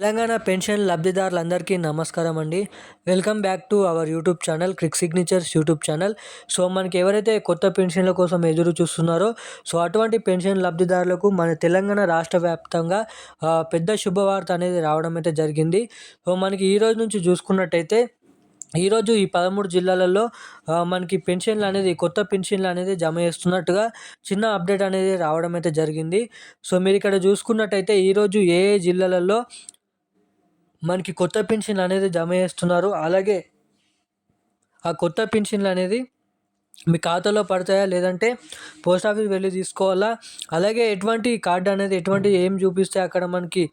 Telangana pension లబ్ధిదారులందరికీ నమస్కారం అండి. Welcome back to our YouTube channel Crick Signatures YouTube channel. So మనకి ఎవరైతే కొత్త పెన్షన్ల కోసం ఎదురు చూస్తున్నారో సో అటువంటి పెన్షన్ లబ్ధిదారులకు మన తెలంగాణ రాష్ట్ర వ్యాప్తంగా పెద్ద శుభవార్త అనేది రావడం అయితే జరిగింది. సో మనకి ఈ రోజు నుంచి చూసుకున్నట్టయితే ఈరోజు ఈ పదమూడు జిల్లాలలో మనకి పెన్షన్లు అనేది కొత్త పెన్షన్లు అనేది జమ చేస్తున్నట్టుగా చిన్న అప్డేట్ అనేది రావడం అయితే జరిగింది. సో మీరు ఇక్కడ చూసుకున్నట్టయితే ఈరోజు ఏ ఏ జిల్లాలలో మనకి కొత్త పెన్షన్ అనేది జమ చేస్తున్నారు. అలాగే ఆ కొత్త పెన్షన్లు అనేది మీ ఖాతాలో పడతాయా? లేదంటే పోస్ట్ ఆఫీస్ వెళ్ళి తీసుకోవాలా? అలాగే ఎటువంటి కార్డు అనేది ఎటువంటి ఏం చూపిస్తే అక్కడ మనకి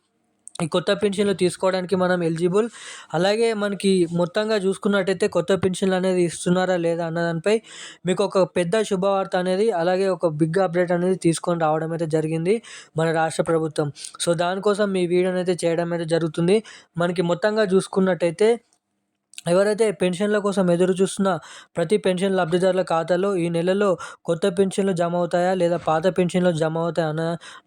ఈ కొత్త పెన్షన్లు తీసుకోవడానికి మనం ఎలిజిబుల్. అలాగే మనకి మొత్తంగా చూసుకున్నట్టయితే కొత్త పెన్షన్లు అనేది ఇస్తున్నారా లేదా అన్న దానిపై మీకు ఒక పెద్ద శుభవార్త అనేది అలాగే ఒక బిగ్ అప్డేట్ అనేది తీసుకొని రావడం అయితే జరిగింది మన రాష్ట్ర ప్రభుత్వం. సో దానికోసం మీ వీడియోని అయితే చేయడం అయితే జరుగుతుంది. మనకి మొత్తంగా చూసుకున్నట్టయితే ఎవరైతే పెన్షన్ల కోసం ఎదురు చూస్తున్న ప్రతి పెన్షన్ లబ్ధిదారుల ఖాతాలో ఈ నెలలో కొత్త పెన్షన్లు జమ అవుతాయా లేదా పాత పెన్షన్లు జమ అవుతాయా అన్న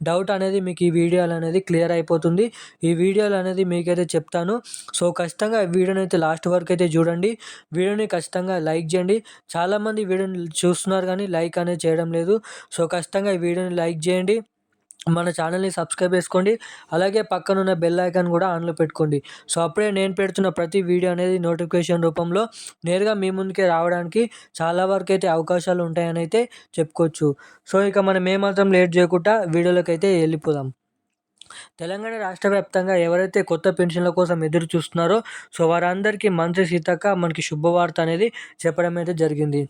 డౌట్ అనేది మీకు ఈ వీడియోలు అనేది క్లియర్ అయిపోతుంది. ఈ వీడియోలు అనేది మీకైతే చెప్తాను. సో ఖచ్చితంగా వీడియోని అయితే లాస్ట్ వరకు అయితే చూడండి. వీడియోని ఖచ్చితంగా లైక్ చేయండి. చాలామంది వీడియోని చూస్తున్నారు కానీ లైక్ అనేది చేయడం లేదు. సో ఖచ్చితంగా ఈ వీడియోని లైక్ చేయండి. మన ఛానల్ని సబ్స్క్రైబ్ చేసుకోండి. అలాగే పక్కనున్న బెల్ ఐకాన్ కూడా ఆన్లో పెట్టుకోండి. సో అప్పుడే నేను పెడుతున్న ప్రతి వీడియో అనేది నోటిఫికేషన్ రూపంలో నేరుగా మీ ముందుకే రావడానికి చాలా వరకు అయితే అవకాశాలు ఉంటాయని అయితే చెప్పుకోవచ్చు. సో ఇక మనం ఏమాత్రం లేట్ చేయకుండా వీడియోలోకి అయితే వెళ్ళిపోదాం. తెలంగాణ రాష్ట్ర వ్యాప్తంగా ఎవరైతే కొత్త పెన్షన్ల కోసం ఎదురు చూస్తున్నారో సో వారందరికీ మంత్రి సీతక్క మనకి శుభవార్త అనేది చెప్పడం అయితే జరిగింది.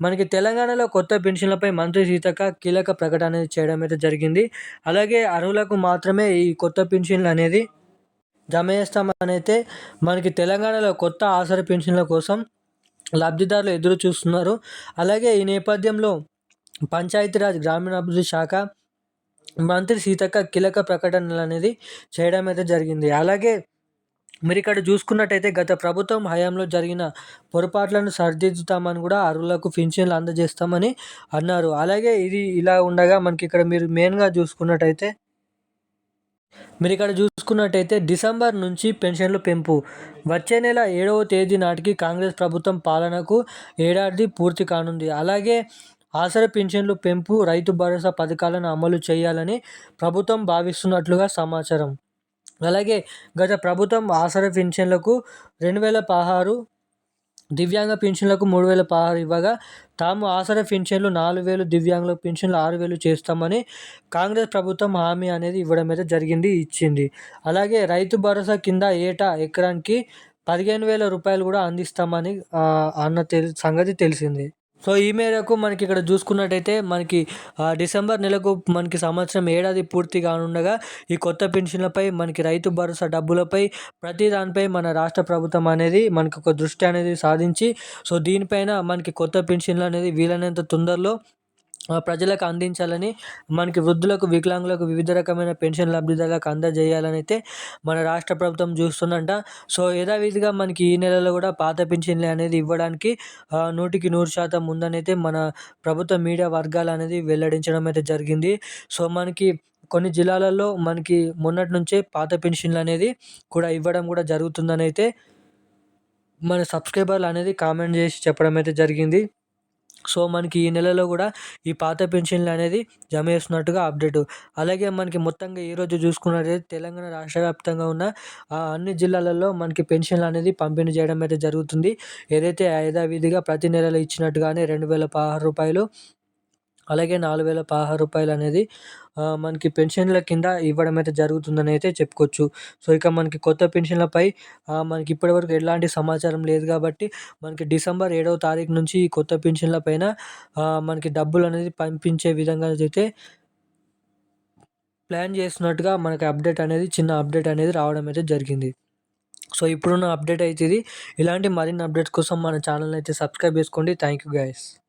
మనకి తెలంగాణలో కొత్త పెన్షన్లపై మంత్రి సీతక్క కీలక ప్రకటన అనేది చేయడం అయితే జరిగింది. అలాగే అర్హులకు మాత్రమే ఈ కొత్త పెన్షన్లు అనేది జమ చేస్తామనైతే మనకి తెలంగాణలో కొత్త ఆసరి పెన్షన్ల కోసం లబ్ధిదారులు ఎదురు చూస్తున్నారు. అలాగే ఈ నేపథ్యంలో పంచాయతీరాజ్ గ్రామీణాభివృద్ధి శాఖ మంత్రి సీతక్క కీలక ప్రకటనలు అనేది చేయడం అయితే జరిగింది. అలాగే మీరు ఇక్కడ చూసుకున్నట్టయితే గత ప్రభుత్వం హయాంలో జరిగిన పొరపాట్లను సరిదిద్దుతామని కూడా అర్హులకు పింఛన్లు అందజేస్తామని అన్నారు. అలాగే ఇది ఇలా ఉండగా మనకి ఇక్కడ మీరు మెయిన్గా చూసుకున్నట్టయితే మీరు ఇక్కడ చూసుకున్నట్టయితే డిసెంబర్ నుంచి పెన్షన్లు పెంపు. వచ్చే నెల ఏడవ తేదీ నాటికి కాంగ్రెస్ ప్రభుత్వం పాలనకు ఏడాది పూర్తి కానుంది. అలాగే ఆసర పెన్షన్లు పెంపు రైతు భరోసా పథకాలను అమలు చేయాలని ప్రభుత్వం భావిస్తున్నట్లుగా సమాచారం. అలాగే గత ప్రభుత్వం ఆసర పింఛన్లకు రెండు వేల పదహారు దివ్యాంగ పింఛన్లకు మూడు వేల పదహారు ఇవ్వగా తాము ఆసర పింఛన్లు నాలుగు వేలు దివ్యాంగుల పింఛన్లు ఆరు వేలు చేస్తామని కాంగ్రెస్ ప్రభుత్వం హామీ అనేది ఇవ్వడం అయితే జరిగింది ఇచ్చింది. అలాగే రైతు భరోసా కింద ఏటా ఎకరానికి పదిహేను వేల రూపాయలు కూడా అందిస్తామని అన్న తెలి సంగతి తెలిసింది. సో ఈ మేరకు మనకి ఇక్కడ చూసుకున్నట్టయితే మనకి డిసెంబర్ నెలకు మనకి సంవత్సరం ఏడాది పూర్తి కానుండగా ఈ కొత్త పెన్షన్లపై మనకి రైతు భరోసా డబ్బులపై ప్రతి దానిపై మన రాష్ట్ర ప్రభుత్వం అనేది మనకు ఒక దృష్టి అనేది సాధించి సో దీనిపైన మనకి కొత్త పెన్షన్లు అనేది వీలైనంత తొందరలో ప్రజలకు అందించాలని మనకి వృద్ధులకు వికలాంగులకు వివిధ రకమైన పెన్షన్ లబ్ధిదారులకు అందజేయాలని అయితే మన రాష్ట్ర ప్రభుత్వం చూస్తుందంట. సో యథావిధిగా మనకి ఈ నెలలో కూడా పాత పెన్షన్లు అనేది ఇవ్వడానికి నూటికి నూరు శాతం ఉందనైతే మన ప్రభుత్వ మీడియా వర్గాలు అనేది వెల్లడించడం అయితే జరిగింది. సో మనకి కొన్ని జిల్లాలలో మనకి మొన్నటి నుంచే పాత పెన్షన్లు అనేది కూడా ఇవ్వడం కూడా జరుగుతుందని అయితే మన సబ్స్క్రైబర్లు అనేది కామెంట్ చేసి చెప్పడం అయితే జరిగింది. సో మనకి ఈ నెలలో కూడా ఈ పాత పెన్షన్లు అనేది జమ చేస్తున్నట్టుగా అప్డేట్. అలాగే మనకి మొత్తంగా ఈరోజు చూసుకున్నట్లయితే తెలంగాణ రాష్ట్ర వ్యాప్తంగా ఉన్న అన్ని జిల్లాలలో మనకి పెన్షన్లు అనేది పంపిణీ చేయడం అయితే జరుగుతుంది. ఏదైతే యథావిధిగా ప్రతి నెలలో ఇచ్చినట్టుగానే రెండు వేల పదహారు రూపాయలు అలాగే నాలుగు వేల పదహారు రూపాయలు అనేది మనకి పెన్షన్ల కింద ఇవ్వడం అయితే జరుగుతుందని అయితే చెప్పుకోవచ్చు. సో ఇక మనకి కొత్త పెన్షన్లపై మనకి ఇప్పటివరకు ఎలాంటి సమాచారం లేదు కాబట్టి మనకి డిసెంబర్ ఏడవ తారీఖు నుంచి ఈ కొత్త పెన్షన్ల పైన మనకి డబ్బులు అనేది పంపించే విధంగా అయితే ప్లాన్ చేస్తున్నట్టుగా మనకి అప్డేట్ అనేది చిన్న అప్డేట్ అనేది రావడం అయితే జరిగింది. సో ఇప్పుడున్న అప్డేట్ అయితే ఇది. ఇలాంటి మరిన్ని అప్డేట్స్ కోసం మన ఛానల్ అయితే సబ్స్క్రైబ్ చేసుకోండి. Thank you guys